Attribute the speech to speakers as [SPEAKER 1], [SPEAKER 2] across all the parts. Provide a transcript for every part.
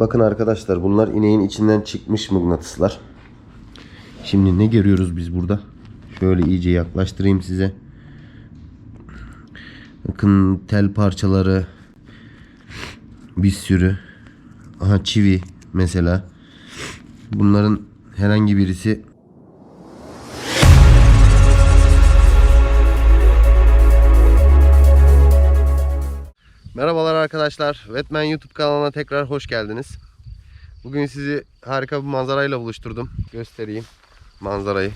[SPEAKER 1] Bakın arkadaşlar bunlar ineğin içinden çıkmış mıknatıslar. Şimdi ne görüyoruz biz burada? Şöyle iyice yaklaştırayım size. Bakın tel parçaları bir sürü. Aha çivi mesela. Bunların herhangi birisi arkadaşlar. Wetman YouTube kanalına tekrar hoş geldiniz. Bugün sizi harika bir manzarayla buluşturdum. Göstereyim manzarayı.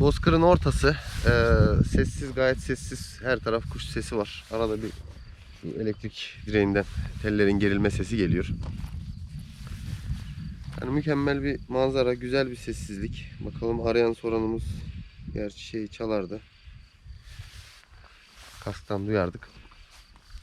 [SPEAKER 1] Bozkır'ın ortası. Ee, sessiz gayet sessiz. Her taraf kuş sesi var. Arada bir bu elektrik direğinden tellerin gerilme sesi geliyor. Yani mükemmel bir manzara, güzel bir sessizlik. Bakalım arayan soranımız gerçi şey çalardı. Kasktan duyardık.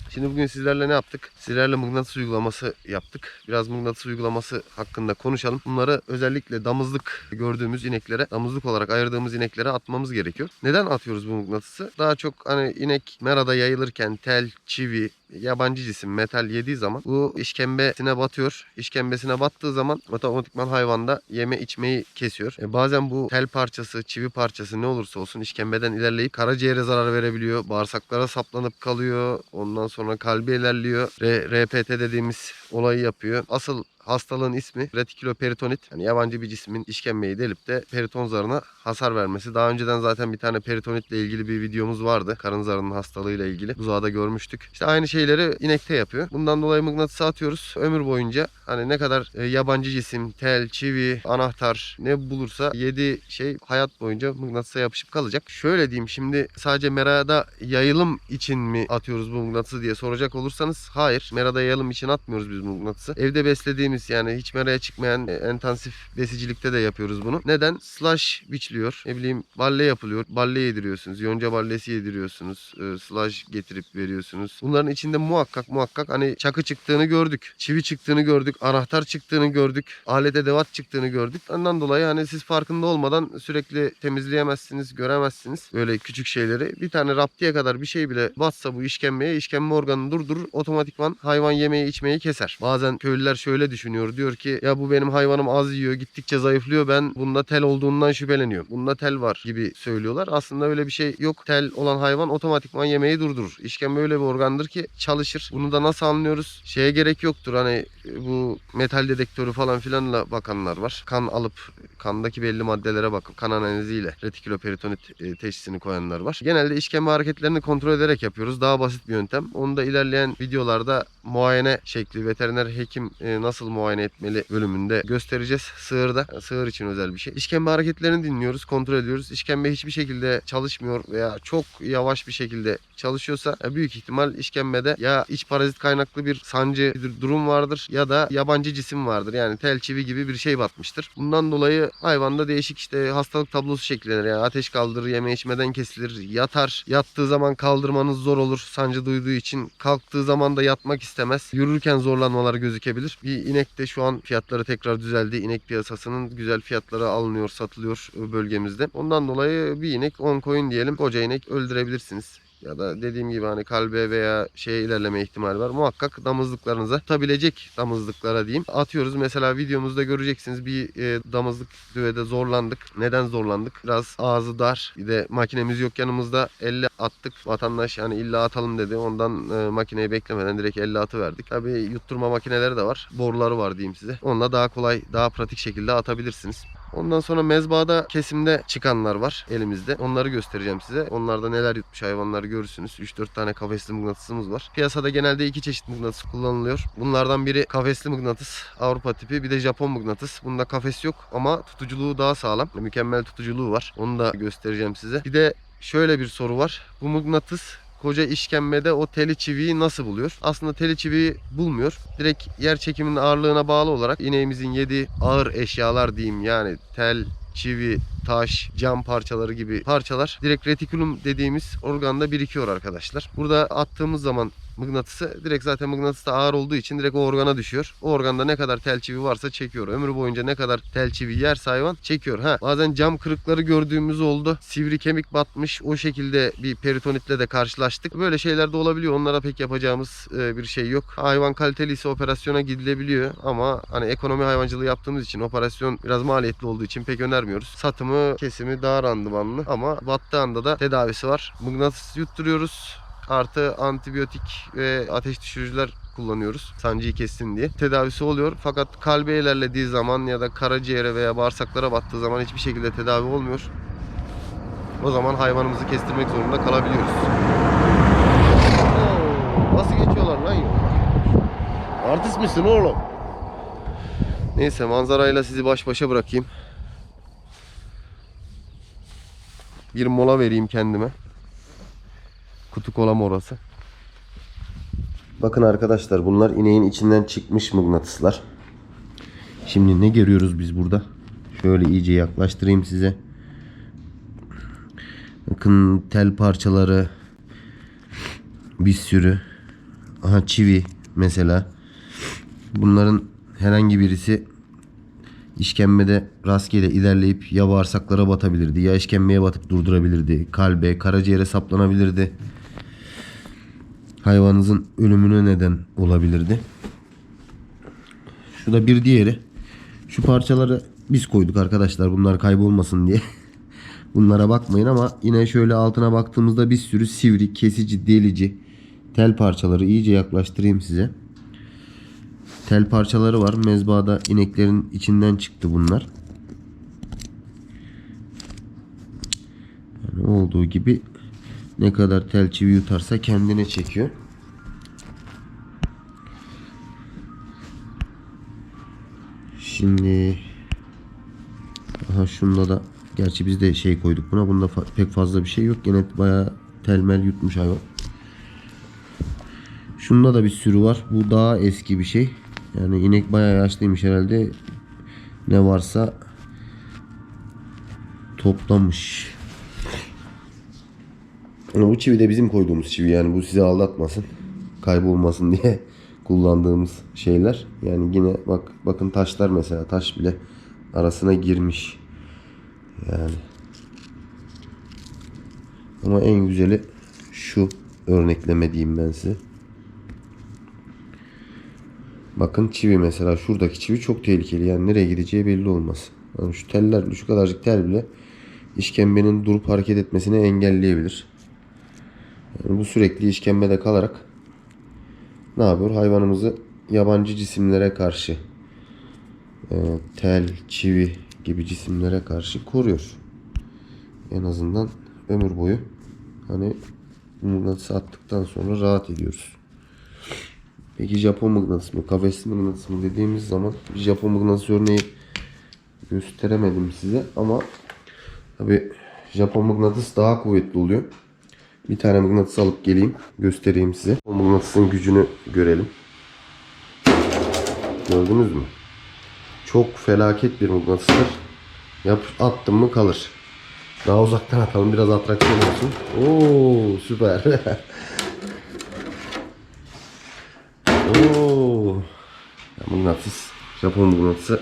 [SPEAKER 1] Şimdi bugün sizlerle ne yaptık? Sizlerle mıknatıs uygulaması yaptık. Biraz mıknatıs uygulaması hakkında konuşalım. Bunları özellikle damızlık gördüğümüz ineklere, damızlık olarak ayırdığımız ineklere atmamız gerekiyor. Neden atıyoruz bu mıknatısı? Daha çok hani inek merada yayılırken tel, çivi, yabancı cisim metal yediği zaman bu işkembesine batıyor. İşkembesine battığı zaman otomatikman hayvanda yeme içmeyi kesiyor. E, bazen bu tel parçası, çivi parçası ne olursa olsun işkembeden ilerleyip karaciğere zarar verebiliyor. Bağırsaklara saplanıp kalıyor. Ondan sonra kalbi ilerliyor. R- RPT dediğimiz olayı yapıyor. Asıl hastalığın ismi retiküloperitonit. Yani yabancı bir cismin işkembeyi delip de periton zarına hasar vermesi. Daha önceden zaten bir tane peritonitle ilgili bir videomuz vardı. Karın zarının hastalığıyla ilgili. Buzağda görmüştük. İşte aynı şeyleri inekte yapıyor. Bundan dolayı mıknatısı atıyoruz. Ömür boyunca hani ne kadar e, yabancı cisim, tel, çivi, anahtar ne bulursa yedi şey hayat boyunca mıknatısa yapışıp kalacak. Şöyle diyeyim şimdi sadece merada yayılım için mi atıyoruz bu mıknatısı diye soracak olursanız hayır. Merada yayılım için atmıyoruz biz mıknatısı. Evde beslediğimiz yani hiç meraya çıkmayan e, intensif besicilikte de yapıyoruz bunu. Neden? Slash biçliyor. Ne bileyim balle yapılıyor. Balle yediriyorsunuz. Yonca ballesi yediriyorsunuz. E, slash getirip veriyorsunuz. Bunların içinde muhakkak muhakkak hani çakı çıktığını gördük. Çivi çıktığını gördük. Anahtar çıktığını gördük. Alet edevat çıktığını gördük. Ondan dolayı hani siz farkında olmadan sürekli temizleyemezsiniz, göremezsiniz böyle küçük şeyleri. Bir tane raptiye kadar bir şey bile batsa bu işkembeye işkembe organını durdurur. Otomatikman hayvan yemeği içmeyi keser. Bazen köylüler şöyle düşünüyor. Diyor ki ya bu benim hayvanım az yiyor, gittikçe zayıflıyor. Ben bunda tel olduğundan şüpheleniyorum. Bunda tel var gibi söylüyorlar. Aslında öyle bir şey yok. Tel olan hayvan otomatikman yemeği durdurur. İşkembe öyle bir organdır ki çalışır. Bunu da nasıl anlıyoruz? Şeye gerek yoktur. Hani bu metal dedektörü falan filanla bakanlar var. Kan alıp kandaki belli maddelere bakıp kan analiziyle retiküloperitonit e, teşhisini koyanlar var. Genelde işkembe hareketlerini kontrol ederek yapıyoruz. Daha basit bir yöntem. Onu da ilerleyen videolarda muayene şekli veteriner hekim e, nasıl muayene etmeli bölümünde göstereceğiz. Sığırda. Sığır için özel bir şey. İşkembe hareketlerini dinliyoruz, kontrol ediyoruz. İşkembe hiçbir şekilde çalışmıyor veya çok yavaş bir şekilde çalışıyorsa büyük ihtimal işkembede ya iç parazit kaynaklı bir sancı bir durum vardır ya da yabancı cisim vardır. Yani tel çivi gibi bir şey batmıştır. Bundan dolayı hayvanda değişik işte hastalık tablosu şekillenir. Yani ateş kaldırır, yeme içmeden kesilir, yatar. Yattığı zaman kaldırmanız zor olur sancı duyduğu için. Kalktığı zaman da yatmak istemez. Yürürken zorlanmalar gözükebilir. Bir inek de şu an fiyatları tekrar düzeldi. İnek piyasasının güzel fiyatları alınıyor, satılıyor bölgemizde. Ondan dolayı bir inek 10 koyun diyelim. Koca inek öldürebilirsiniz ya da dediğim gibi hani kalbe veya şeye ilerleme ihtimali var. Muhakkak damızlıklarınıza tutabilecek damızlıklara diyeyim. Atıyoruz. Mesela videomuzda göreceksiniz bir e, damızlık düvede zorlandık. Neden zorlandık? Biraz ağzı dar. Bir de makinemiz yok yanımızda. 50 attık. Vatandaş yani illa atalım dedi. Ondan e, makineyi beklemeden direkt 50 atı verdik. Tabii yutturma makineleri de var. Boruları var diyeyim size. Onunla daha kolay, daha pratik şekilde atabilirsiniz. Ondan sonra mezbahada kesimde çıkanlar var elimizde. Onları göstereceğim size. Onlarda neler yutmuş hayvanları görürsünüz. 3-4 tane kafesli mıknatısımız var. Piyasada genelde iki çeşit mıknatıs kullanılıyor. Bunlardan biri kafesli mıknatıs. Avrupa tipi. Bir de Japon mıknatıs. Bunda kafes yok ama tutuculuğu daha sağlam. Mükemmel tutuculuğu var. Onu da göstereceğim size. Bir de şöyle bir soru var. Bu mıknatıs koca işkembede o teli çiviyi nasıl buluyor? Aslında teli çiviyi bulmuyor. Direkt yer çekiminin ağırlığına bağlı olarak ineğimizin yediği ağır eşyalar diyeyim yani tel, çivi, taş, cam parçaları gibi parçalar direkt retikulum dediğimiz organda birikiyor arkadaşlar. Burada attığımız zaman mıknatısı direkt zaten mıknatıs da ağır olduğu için direkt o organa düşüyor. O organda ne kadar tel çivi varsa çekiyor. Ömrü boyunca ne kadar tel çivi yerse hayvan çekiyor. Ha bazen cam kırıkları gördüğümüz oldu. Sivri kemik batmış. O şekilde bir peritonitle de karşılaştık. Böyle şeyler de olabiliyor. Onlara pek yapacağımız e, bir şey yok. Hayvan kaliteliyse operasyona gidilebiliyor ama hani ekonomi hayvancılığı yaptığımız için operasyon biraz maliyetli olduğu için pek önermiyoruz. Satımı, kesimi daha randımanlı ama battığı anda da tedavisi var. Mıknatıs yutturuyoruz. Artı antibiyotik ve ateş düşürücüler kullanıyoruz. Sancıyı kessin diye. Tedavisi oluyor. Fakat kalbe ilerlediği zaman ya da karaciğere veya bağırsaklara battığı zaman hiçbir şekilde tedavi olmuyor. O zaman hayvanımızı kestirmek zorunda kalabiliyoruz. Nasıl geçiyorlar lan yolda? Artist misin oğlum? Neyse manzarayla sizi baş başa bırakayım. Bir mola vereyim kendime. Kutu kolam orası. Bakın arkadaşlar bunlar ineğin içinden çıkmış mıknatıslar. Şimdi ne görüyoruz biz burada? Şöyle iyice yaklaştırayım size. Bakın tel parçaları bir sürü. Aha çivi mesela. Bunların herhangi birisi işkembede rastgele ilerleyip ya bağırsaklara batabilirdi ya işkembeye batıp durdurabilirdi. Kalbe, karaciğere saplanabilirdi. Hayvanınızın ölümüne neden olabilirdi. Şu bir diğeri. Şu parçaları biz koyduk arkadaşlar bunlar kaybolmasın diye. Bunlara bakmayın ama yine şöyle altına baktığımızda bir sürü sivri, kesici, delici tel parçaları iyice yaklaştırayım size. Tel parçaları var. Mezbahada ineklerin içinden çıktı bunlar. Yani olduğu gibi ne kadar tel çivi yutarsa kendine çekiyor. Şimdi aha şunda da gerçi biz de şey koyduk buna. Bunda fa- pek fazla bir şey yok. Gene bayağı telmel yutmuş hayvan. Şunda da bir sürü var. Bu daha eski bir şey. Yani inek bayağı yaşlıymış herhalde. Ne varsa toplamış. Bu çivi de bizim koyduğumuz çivi yani bu sizi aldatmasın. Kaybolmasın diye kullandığımız şeyler. Yani yine bak bakın taşlar mesela taş bile arasına girmiş. Yani. Ama en güzeli şu örnekleme diyeyim ben size. Bakın çivi mesela şuradaki çivi çok tehlikeli. Yani nereye gideceği belli olmaz. Yani şu teller şu kadarcık tel bile işkembenin durup hareket etmesini engelleyebilir. Yani bu sürekli işkembede kalarak ne yapıyor? Hayvanımızı yabancı cisimlere karşı e, tel, çivi gibi cisimlere karşı koruyor. En azından ömür boyu hani mıknatısı attıktan sonra rahat ediyoruz. Peki Japon mıknatısı mı, kafesli mıknatıs mı dediğimiz zaman Japon mıknatıs örneği gösteremedim size ama tabi Japon mıknatıs daha kuvvetli oluyor. Bir tane mıknatıs alıp geleyim göstereyim size. O mıknatısın gücünü görelim. Gördünüz mü? Çok felaket bir mıknatısdır. Yap, attım mı kalır. Daha uzaktan atalım biraz atraksiyon olsun. Oo süper. Oo. Ya mıknatıs. Japon mıknatısı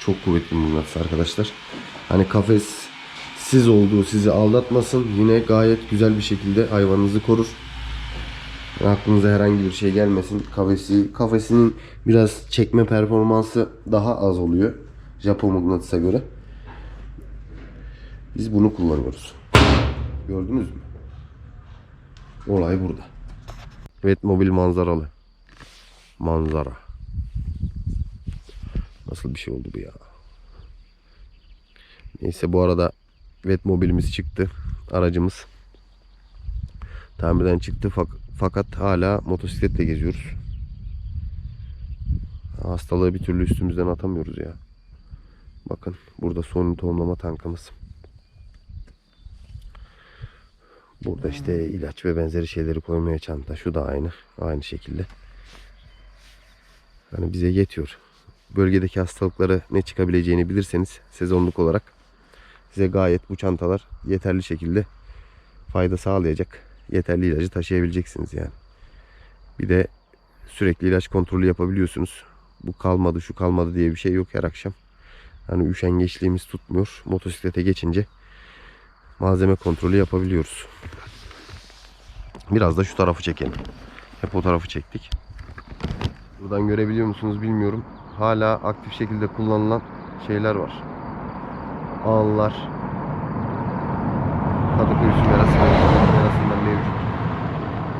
[SPEAKER 1] çok kuvvetli mıknatıs arkadaşlar. Hani kafes siz olduğu sizi aldatmasın. Yine gayet güzel bir şekilde hayvanınızı korur. Aklınıza herhangi bir şey gelmesin. Kafesi, kafesinin biraz çekme performansı daha az oluyor. Japon mıknatısa göre. Biz bunu kullanıyoruz. Gördünüz mü? Olay burada. Evet mobil manzaralı. Manzara. Nasıl bir şey oldu bu ya? Neyse bu arada vet mobilimiz çıktı. Aracımız. Tamirden çıktı fak- fakat hala motosikletle geziyoruz. Hastalığı bir türlü üstümüzden atamıyoruz ya. Bakın burada son tohumlama tankımız. Burada işte ilaç ve benzeri şeyleri koymaya çanta. Şu da aynı. Aynı şekilde. Hani bize yetiyor. Bölgedeki hastalıkları ne çıkabileceğini bilirseniz sezonluk olarak size gayet bu çantalar yeterli şekilde fayda sağlayacak. Yeterli ilacı taşıyabileceksiniz yani. Bir de sürekli ilaç kontrolü yapabiliyorsunuz. Bu kalmadı şu kalmadı diye bir şey yok her akşam. Hani üşengeçliğimiz tutmuyor. Motosiklete geçince malzeme kontrolü yapabiliyoruz. Biraz da şu tarafı çekelim. Hep o tarafı çektik. Buradan görebiliyor musunuz bilmiyorum. Hala aktif şekilde kullanılan şeyler var. Ağlar. Kadıköy su merası merasından mevcut.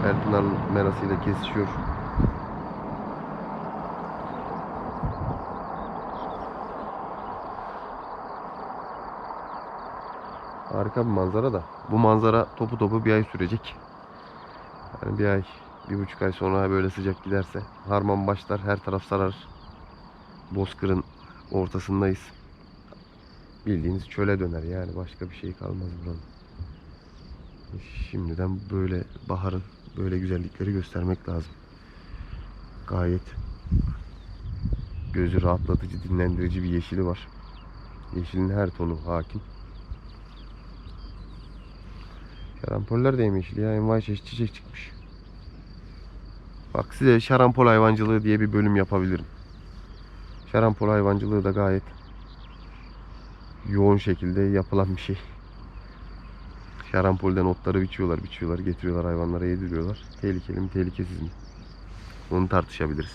[SPEAKER 1] Erpınar merasıyla kesişiyor. Harika bir manzara da. Bu manzara topu topu bir ay sürecek. Yani bir ay, bir buçuk ay sonra böyle sıcak giderse harman başlar, her taraf sarar. Bozkır'ın ortasındayız. Bildiğiniz çöle döner yani başka bir şey kalmaz buranın. Şimdiden böyle baharın böyle güzellikleri göstermek lazım. Gayet gözü rahatlatıcı, dinlendirici bir yeşili var. Yeşilin her tonu hakim. Şarampoller de yemişil ya. Envai çeşit çiçek çıkmış. Bak size şarampol hayvancılığı diye bir bölüm yapabilirim. Şarampol hayvancılığı da gayet yoğun şekilde yapılan bir şey. Şarampolden otları biçiyorlar, biçiyorlar, getiriyorlar hayvanlara yediriyorlar. Tehlikeli mi, tehlikesiz mi? Onu tartışabiliriz.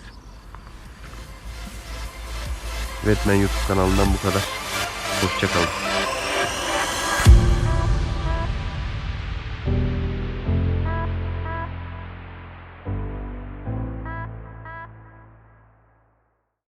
[SPEAKER 1] Batman YouTube kanalından bu kadar. Hoşçakalın.